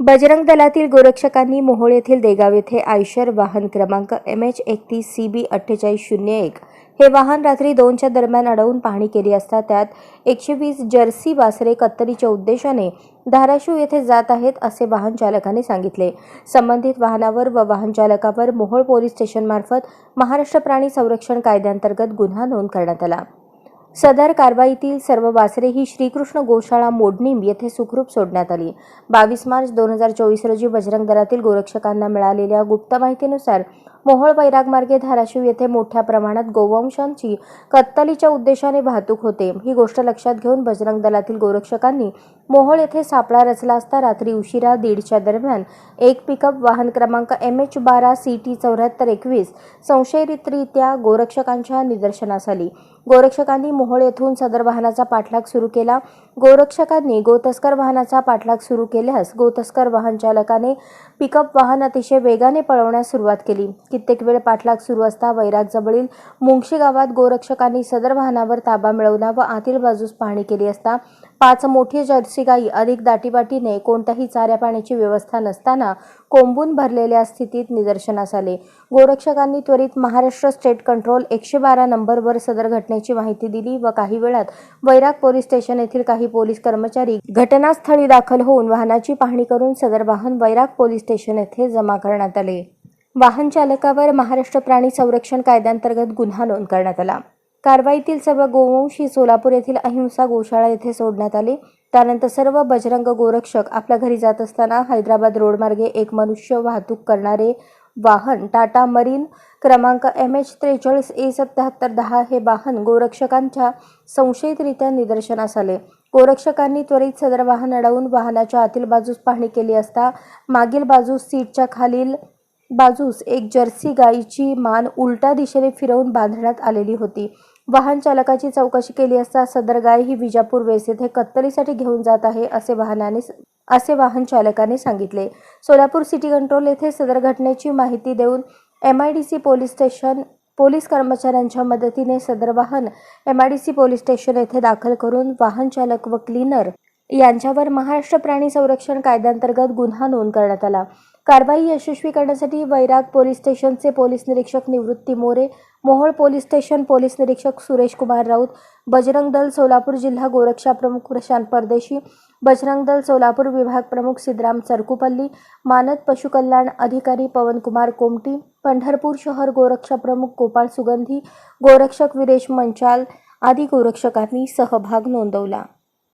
बजरंग दलातील गोरक्षकांनी मोहोळ येथील देगाव येथे आयशर वाहन क्रमांक एम एच एकतीस सी बी अठ्ठेचाळीस शून्य एक हे वाहन रात्री दोनच्या दरम्यान अडवून पाहणी केली असता त्यात एकशे वीस जर्सी वासरे कत्तरीच्या उद्देशाने धाराशिव येथे जात आहेत असे वाहन चालकाने सांगितले. संबंधित वाहनावर व वाहन चालकावर मोहोळ पोलीस स्टेशनमार्फत महाराष्ट्र प्राणी संरक्षण कायद्यांतर्गत गुन्हा नोंद करण्यात आला. सदर कारवाईतील सर्व वासरे ही श्रीकृष्ण गोशाळा मोडणीम येथे सुखरूप सोडण्यात आली. बावीस मार्च दोन हजार चोवीस रोजी बजरंग दलातील गोरक्षकांना मिळालेल्या गुप्त माहितीनुसार मोहोळ वैराग मार्गे धाराशिव येथे मोठ्या प्रमाणात गोवंशांची कत्तलीच्या उद्देशाने वाहतूक होते. ही गोष्ट लक्षात घेऊन बजरंग दलातील गोरक्षकांनी मोहोळ येथे सापळा रचला असता रात्री उशिरा दीडच्या दरम्यान एक पिकअप वाहन क्रमांक एम एच बारा सी टी चौऱ्याहत्तर एकवीस संशयितरित्या गोरक्षकांच्या निदर्शनास आली. गोरक्षकांनी मोहोळ येथून सदर वाहनाचा पाठलाग सुरू केला. गोरक्षकांनी गोतस्कर वाहनाचा पाठलाग सुरू केल्यास गोतस्कर वाहन चालकाने पिकअप वाहन अतिशय वेगाने पळवण्यास सुरुवात केली. कित्येक वेळ पाठलाग सुरू असता वैरागजवळील मुंगशी गावात गोरक्षकांनी सदर वाहनावर ताबा मिळवला व आतील बाजूस पाहणी केली असता पाच मोठी जर्सी गाई अधिक दाटीवाटीने कोणत्याही चाऱ्या पाण्याची व्यवस्था नसताना कोंबून भरलेल्या स्थितीत निदर्शनास आले. गोरक्षकांनी त्वरित महाराष्ट्र स्टेट कंट्रोल एकशे बारा नंबरवर सदर घटनेची माहिती दिली व काही वेळात वैराग पोलीस स्टेशन येथील काही पोलीस कर्मचारी घटनास्थळी दाखल होऊन वाहनाची पाहणी करून सदर वाहन वैराग पोलीस स्टेशन येथे जमा करण्यात आले. वाहन चालकावर महाराष्ट्र प्राणी संरक्षण कायद्यांतर्गत गुन्हा नोंद करण्यात आला. कारवाईतील सर्व गोवंशी सोलापूर येथील अहिंसा गोशाळा येथे सोडण्यात आले. त्यानंतर सर्व बजरंग गोरक्षक आपल्या घरी जात असताना हैदराबाद रोडमार्गे एक मनुष्य वाहतूक करणारे वाहन टाटा मरीन क्रमांक एम एच त्रेचाळीस ए सत्याहत्तर दहा हे वाहन गोरक्षकांच्या संशयितरित्या निदर्शनास आले. गोरक्षकांनी त्वरित सदर वाहन अडवून वाहनाच्या आतील बाजूस पाहणी केली असता मागील बाजूस सीटच्या खालील बाजूस एक जर्सी गायीची मान उलट्या दिशेने फिरवून बांधण्यात आलेली होती. वाहन चालकाची चौकशी केली असता सदर गाय ही विजापूर वेस येथे कत्तलीसाठी घेऊन जात आहे असे वाहनाने असे वाहन चालकाने सांगितले. सोलापूर सिटी कंट्रोल येथे सदर घटनेची माहिती देऊन M I D C police station police कर्मचाऱ्यांच्या मदतीने सदर वाहन M I D C police station येथे दाखल करून वाहन चालक व क्लीनर यांच्यावर महाराष्ट्र प्राणी संरक्षण कायद्यांतर्गत गुन्हा नोंद करण्यात आला. कारवाई यशस्वी करण्यासाठी वैराग पोलीस स्टेशनचे पोलीस निरीक्षक Nivrutti More Mohol police station police निरीक्षक सुरेश कुमार राऊत बजरंग दल सोलापूर जिल्हा गोरक्षा प्रमुख प्रशांत परदेशी बजरंग दल सोलापूर विभाग प्रमुख सिद्धराम सरकुपल्ली मानद पशुकल्याण अधिकारी पवनकुमार कोमटी पंढरपूर शहर गोरक्षा प्रमुख गोपाळ सुगंधी गोरक्षक विरेश मंचाल आदी गोरक्षकांनी सहभाग नोंदवला.